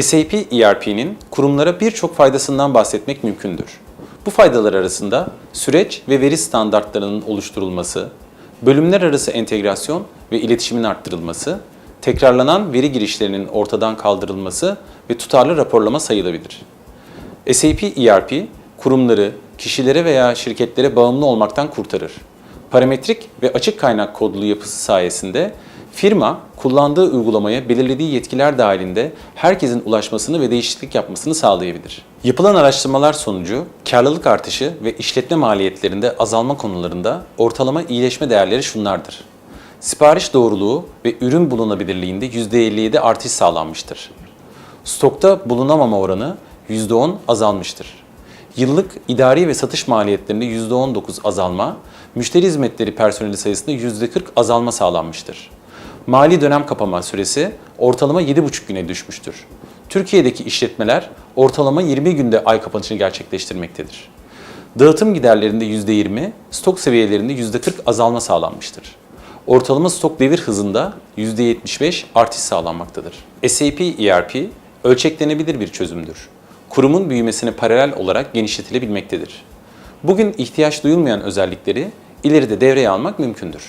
SAP ERP'nin kurumlara birçok faydasından bahsetmek mümkündür. Bu faydalar arasında süreç ve veri standartlarının oluşturulması, bölümler arası entegrasyon ve iletişimin arttırılması, tekrarlanan veri girişlerinin ortadan kaldırılması ve tutarlı raporlama sayılabilir. SAP ERP, kurumları, kişilere veya şirketlere bağımlı olmaktan kurtarır. Parametrik ve açık kaynak kodlu yapısı sayesinde firma kullandığı uygulamaya belirlediği yetkiler dahilinde herkesin ulaşmasını ve değişiklik yapmasını sağlayabilir. Yapılan araştırmalar sonucu karlılık artışı ve işletme maliyetlerinde azalma konularında ortalama iyileşme değerleri şunlardır. Sipariş doğruluğu ve ürün bulunabilirliğinde %57 artış sağlanmıştır. Stokta bulunamama oranı %10 azalmıştır. Yıllık idari ve satış maliyetlerinde %19 azalma, müşteri hizmetleri personeli sayısında %40 azalma sağlanmıştır. Mali dönem kapama süresi ortalama 7,5 güne düşmüştür. Türkiye'deki işletmeler ortalama 20 günde ay kapanışını gerçekleştirmektedir. Dağıtım giderlerinde %20, stok seviyelerinde %40 azalma sağlanmıştır. Ortalama stok devir hızında %75 artış sağlanmaktadır. SAP ERP ölçeklenebilir bir çözümdür. Kurumun büyümesine paralel olarak genişletilebilmektedir. Bugün ihtiyaç duyulmayan özellikleri ileride devreye almak mümkündür.